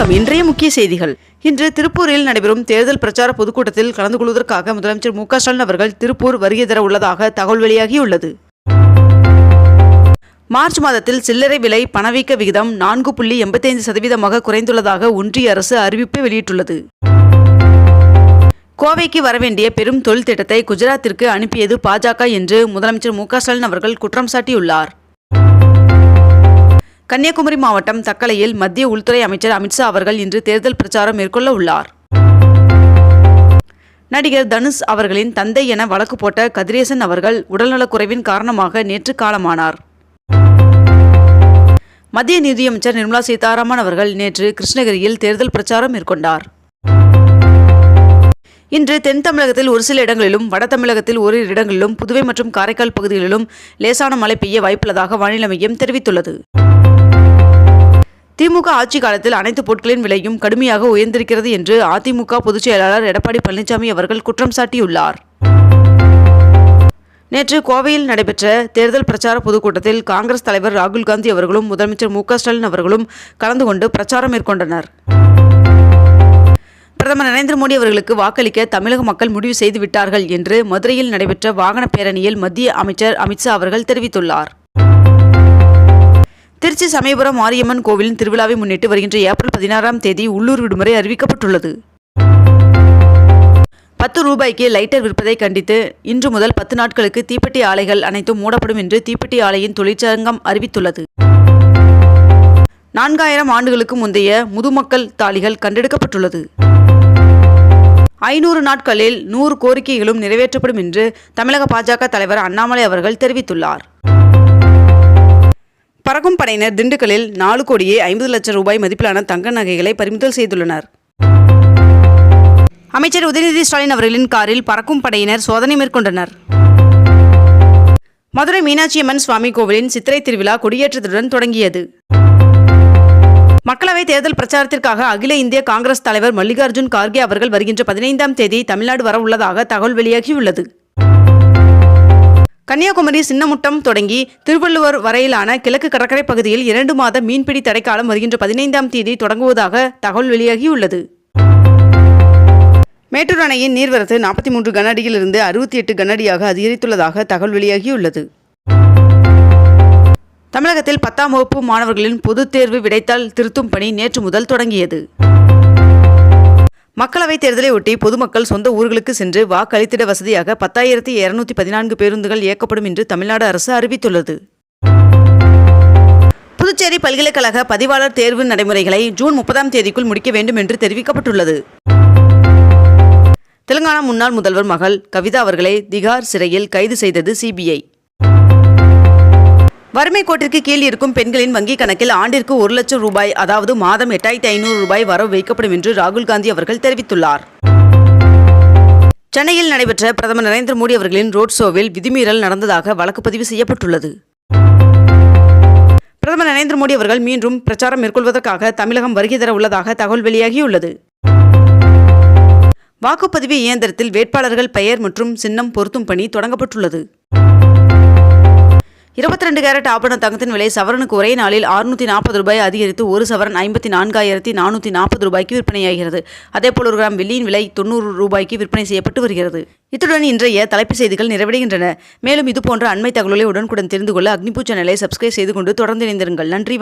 வணக்கம். இன்றைய முக்கிய செய்திகள். இன்று திருப்பூரில் நடைபெறும் தேர்தல் பிரச்சார பொதுக்கூட்டத்தில் கலந்து கொள்வதற்காக முதலமைச்சர் மு ஸ்டாலின் அவர்கள் திருப்பூர் வருகை தர உள்ளதாக தகவல் வெளியாகியுள்ளது. மார்ச் மாதத்தில் சில்லறை விலை பணவீக்க விகிதம் நான்கு புள்ளி எண்பத்தைந்து சதவீதமாக குறைந்துள்ளதாக ஒன்றிய அரசு அறிவிப்பு வெளியிட்டுள்ளது. கோவைக்கு வரவேண்டிய பெரும் தொழில் திட்டத்தை குஜராத்திற்கு அனுப்பியது பாஜக என்று முதலமைச்சர் மு ஸ்டாலின் அவர்கள் குற்றம் சாட்டியுள்ளார். கன்னியாகுமரி மாவட்டம் தக்கலையில் மத்திய உள்துறை அமைச்சர் அமித்ஷா அவர்கள் இன்று தேர்தல் பிரச்சாரம் மேற்கொள்ள உள்ளார். நடிகர் தனுஷ் அவர்களின் தந்தை என வழக்கு போட்ட கதிரேசன் அவர்கள் உடல்நலக்குறைவின் காரணமாக நேற்று காலமானார். மத்திய நிதியமைச்சர் நிர்மலா சீதாராமன் அவர்கள் நேற்று கிருஷ்ணகிரியில் தேர்தல் பிரச்சாரம் மேற்கொண்டார். இன்று தென் தமிழகத்தில் ஒரு சில இடங்களிலும் வட தமிழகத்தில் ஓரிரு இடங்களிலும் புதுவை மற்றும் காரைக்கால் பகுதிகளிலும் லேசான மழை பெய்ய வாய்ப்புள்ளதாக வானிலை மையம் தெரிவித்துள்ளது. திமுக ஆட்சி காலத்தில் அனைத்து பொருட்களின் விலையும் கடுமையாக உயர்ந்திருக்கிறது என்று அதிமுக பொதுச் செயலாளர் எடப்பாடி பழனிசாமி அவர்கள் குற்றம் சாட்டியுள்ளார். நேற்று கோவையில் நடைபெற்ற தேர்தல் பிரச்சார பொதுக்கூட்டத்தில் காங்கிரஸ் தலைவர் ராகுல் காந்தி அவர்களும் முதலமைச்சர் மு ஸ்டாலின் அவர்களும் கலந்து கொண்டு பிரச்சாரம் மேற்கொண்டனர். பிரதமர் நரேந்திர மோடி அவர்களுக்கு வாக்களிக்க தமிழக மக்கள் முடிவு செய்துவிட்டார்கள் என்று மதுரையில் நடைபெற்ற வாகன பேரணியில் மத்திய அமைச்சர் அமித்ஷா அவர்கள் தெரிவித்துள்ளார். திருச்சி சமயபுரம் மாரியம்மன் கோவிலின் திருவிழாவை முன்னிட்டு வருகின்ற ஏப்ரல் பதினாறாம் தேதி உள்ளூர் விடுமுறை அறிவிக்கப்பட்டுள்ளது. பத்து ரூபாய்க்கு லைட்டர் விற்பதை கண்டித்து இன்று முதல் பத்து நாட்களுக்கு தீப்பெட்டி ஆலைகள் அனைத்தும் மூடப்படும் என்று தீப்பெட்டி ஆலையின் தொழிற்சங்கம் அறிவித்துள்ளது. நான்காயிரம் ஆண்டுகளுக்கு முந்தைய முதுமக்கள் தாலிகள் கண்டெடுக்கப்பட்டுள்ளது. ஐநூறு நாட்களில் நூறு கோரிக்கைகளும் நிறைவேற்றப்படும் என்று தமிழக பாஜக தலைவர் அண்ணாமலை அவர்கள் தெரிவித்துள்ளார். பறக்கும் படையினர் திண்டுக்கல்லில் நாலு கோடியே ஐம்பது லட்சம் ரூபாய் மதிப்பிலான தங்க நகைகளை பறிமுதல் செய்துள்ளனர். அமைச்சர் உதயநிதி ஸ்டாலின் அவர்களின் காரில் பறக்கும் படையினர் சோதனை மேற்கொண்டனர். மதுரை மீனாட்சியம்மன் சுவாமி கோவிலின் சித்திரை திருவிழா கொடியேற்றத்துடன் தொடங்கியது. மக்களவைத் தேர்தல் பிரச்சாரத்திற்காக அகில இந்திய காங்கிரஸ் தலைவர் மல்லிகார்ஜுன் கார்கே அவர்கள் வருகின்ற பதினைந்தாம் தேதி தமிழ்நாடு வர உள்ளதாக தகவல் வெளியாகியுள்ளது. கன்னியாகுமரி சின்னமுட்டம் தொடங்கி திருவள்ளுவர் வரையிலான கிழக்கு கடற்கரை பகுதியில் இரண்டு மாத மீன்பிடி தடைக்காலம் வருகின்ற பதினைந்தாம் தேதி தொடங்குவதாக தகவல் வெளியாகியுள்ளது. மேட்டூர் அணையின் நீர்வரத்து நாற்பத்தி மூன்று கனஅடியிலிருந்து அறுபத்தி எட்டு கனஅடியாக அதிகரித்துள்ளதாக தகவல் வெளியாகியுள்ளது. தமிழகத்தில் பத்தாம் வகுப்பு மாணவர்களின் பொதுத் தேர்வு விடைத்தாள் திருத்தும் பணி நேற்று முதல் தொடங்கியது. மக்களவைத் தேர்தலை ஒட்டி பொதுமக்கள் சொந்த ஊர்களுக்கு சென்று வாக்களித்திட வசதியாக பத்தாயிரத்தி இருநூத்தி பதினான்கு பேருந்துகள் இயக்கப்படும் என்று தமிழ்நாடு அரசு அறிவித்துள்ளது. புதுச்சேரி பல்கலைக்கழக பதிவாளர் தேர்வு நடைமுறைகளை ஜூன் முப்பதாம் தேதிக்குள் முடிக்க வேண்டும் என்று தெரிவிக்கப்பட்டுள்ளது. தெலுங்கானா முன்னாள் முதல்வர் மகள் கவிதா அவர்களை திகார் சிறையில் கைது செய்தது சிபிஐ. வறுமை கோட்டிற்கு கீழ் இருக்கும் பெண்களின் வங்கிக் கணக்கில் ஆண்டிற்கு ஒரு லட்சம் ரூபாய் அதாவது மாதம் எட்டாயிரத்தி ஐநூறு ரூபாய் வரவு வைக்கப்படும் என்று ராகுல் காந்தி அவர்கள் தெரிவித்துள்ளார். சென்னையில் நடைபெற்ற பிரதமர் நரேந்திர மோடி அவர்களின் ரோட் ஷோவில் விதிமீறல் நடந்ததாக வழக்கு பதிவு செய்யப்பட்டுள்ளது. பிரதமர் நரேந்திர மோடி அவர்கள் மீண்டும் பிரச்சாரம் மேற்கொள்வதற்காக தமிழகம் வருகை தர உள்ளதாக தகவல் வெளியாகியுள்ளது. வாக்குப்பதிவு இயந்திரத்தில் வேட்பாளர்கள் பெயர் மற்றும் சின்னம் பொருத்தும் பணி தொடங்கப்பட்டுள்ளது. இருபத்தி ரெண்டு கேரட் ஆபரண தங்கத்தின் விலை சவரனுக்கு ஒரே நாளில் அறுநூத்தி நாற்பது ரூபாய் அதிகரித்து ஒரு சவரன் ஐம்பத்தி நான்காயிரத்தி நானூற்றி நாற்பது ரூபாய்க்கு விற்பனையாகிறது. அதேபோல் ஒரு கிராம் வெள்ளியின் விலை தொண்ணூறு ரூபாய்க்கு விற்பனை செய்யப்பட்டு வருகிறது. இத்துடன் இன்றைய தலைப்பு செய்திகள் நிறைவடைகின்றன. மேலும் இதுபோன்ற அண்மை தகவலை உடனுக்குடன் தெரிந்து கொள்ள அக்னிபூ சேனலை சப்ஸ்கிரைப் செய்து கொண்டு தொடர்ந்து இணைந்திருங்கள். நன்றி